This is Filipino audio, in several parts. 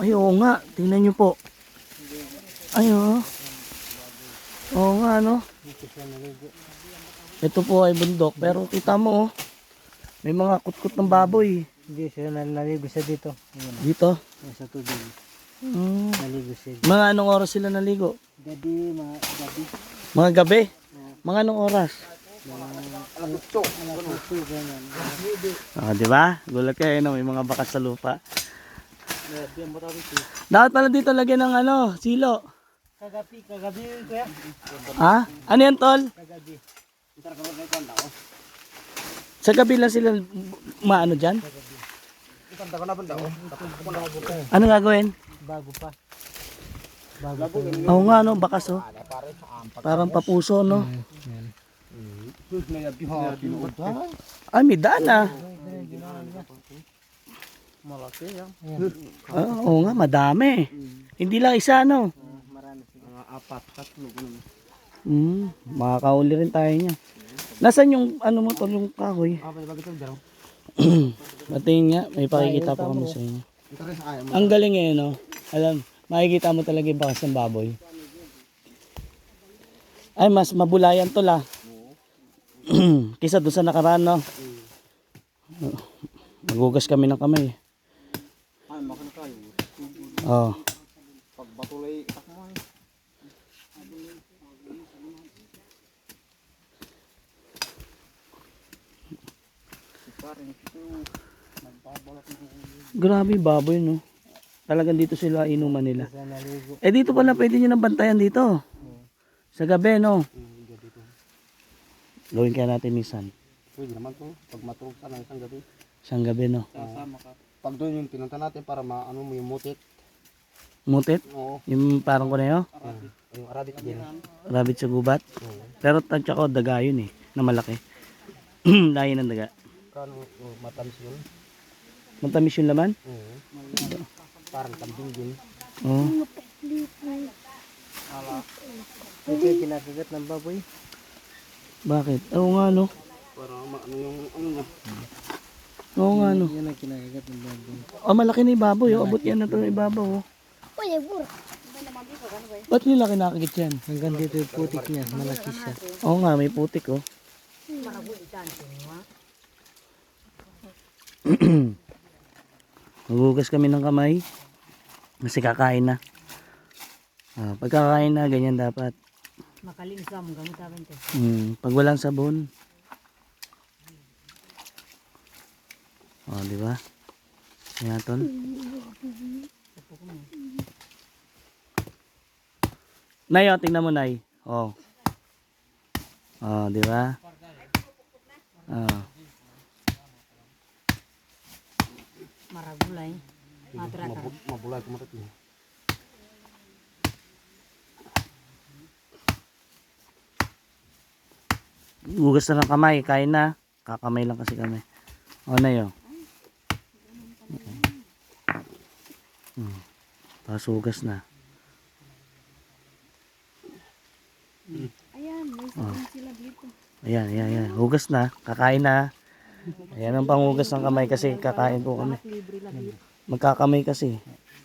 Ay, oo nga. Tingnan nyo po. Ay, oo. Oo nga, no? Dito. Ito po ay bundok. Pero kita mo, oh. May mga kutkot ng baboy. Hindi siya nal- naligo siya dito. Ayan, Dito. sa tubig. Hmm. Naligo siya. Mga anong oras sila naligo? Gabi, mga gabi. Mga gabi. Mga anong oras? Mga alas 8. Alas 8, ganyan. Ah, di ba? Gulat kayo, no? May mga bakas sa lupa. Gabi, ang marami ito. Dapat pala dito lagyan ng ano, silo. Kagabi, kagabi yun kuya. Ha? Ano yan, tol? Kagabi. Ko. Sa gabi lang sila maano dyan? Eh. Ano gagawin? Bago pa. Bago pa. Oo nga, no? Bakas, oh. Parang papuso, no? Yan. Ay, may daan, ah. Malaki yan. Ah, oo nga, madami. Hindi lang isa, no? Marami sila. Mga apat, tatlo. Hmm, makakauli rin tayo niya. Nasaan yung ano mo tol, yung kahoy? Ah, pwede bagay ito dyan. Patingin nga, may pakikita pa kami sa inyo. Ang galing eh, no? Alam, makikita mo talaga yung bakas ng baboy. Ay, mas mabulayan to la. Kisa doon sa nakaraan, no? Magugas kami ng kamay. Kayo. Oh. Pag batulay, itak mo. Grabe baboy, no? Talagang dito sila inuman nila. Eh dito pala pwede nyo nang bantayan dito. Sa gabi, no? Gawin kaya natin minsan. Pwede naman to. Pag matulog ka ng isang gabi. Isang gabi, no? Kasama ka. Pag doon yung pinunta natin para maano mo yung mutit. Mutit. Oo. Yung parang ko na yun. Yung arabic din. Rabbit sa gubat. Oo. Pero tansya ko, daga yun eh. Na malaki. Lahi ng daga. Kano matamis yun? Matamis yung laman? Oo. Parang kambing din. Oo. Ito yung kinakagat ng baboy. Bakit? Oo nga no. Para ano yung ano niya. Oo nga no. Yan ang kinakagat ng baboy. Oh, malaki na yung baboy. Oh. Abot yan na ito ng ibabaw. Oh. Ba't nila kinakagit yan? Hanggang dito yung putik niya. Malaki siya. Oo nga, may putik oh. Magugas kami ng kamay. Kasi kakain na. Ah, pagkakain na, ganyan dapat. Makalinsam, gamit namin to. Hmm, pag walang sabon. Oh, di ba? Kaya tol. Nay, oh, tingnan mo, Nay. Oh. Oh, di ba? Oh. Maragulay. Matrata. Mabulay kumarat niya. Hugas na ng kamay, kain na. Kakamay lang kasi kami. O na yun. Hmm. Tapos hugas na. Ayan, may sabon sila dito. Ayan, ayan, ayan. Hugas na. Kakain na. Ayan ang panghugas ng kamay kasi kakain po kami. Magkakamay kasi.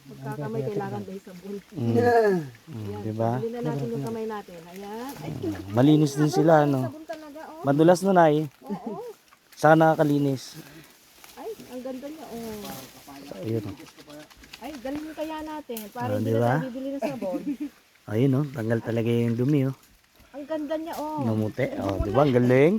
Magkakamay kailangan dahil sabon. Mm. Mm, di ba? Hindi na natin yung kamay natin. Ayan. Ay, Malinis din sila, no? sabon talaga. Oh. Madulas na nai. Oo. Saka nakakalinis. Ay, ang ganda niya. Oh. Ayun, oh. Ay, galing kaya natin. Para Ah, hindi di na ba? tayo bibili ng sabon. Ayun, oh. Tanggal talaga yung dumi, oh. Ganda niya, oh. Namute. Oh, di ba? Ang galing.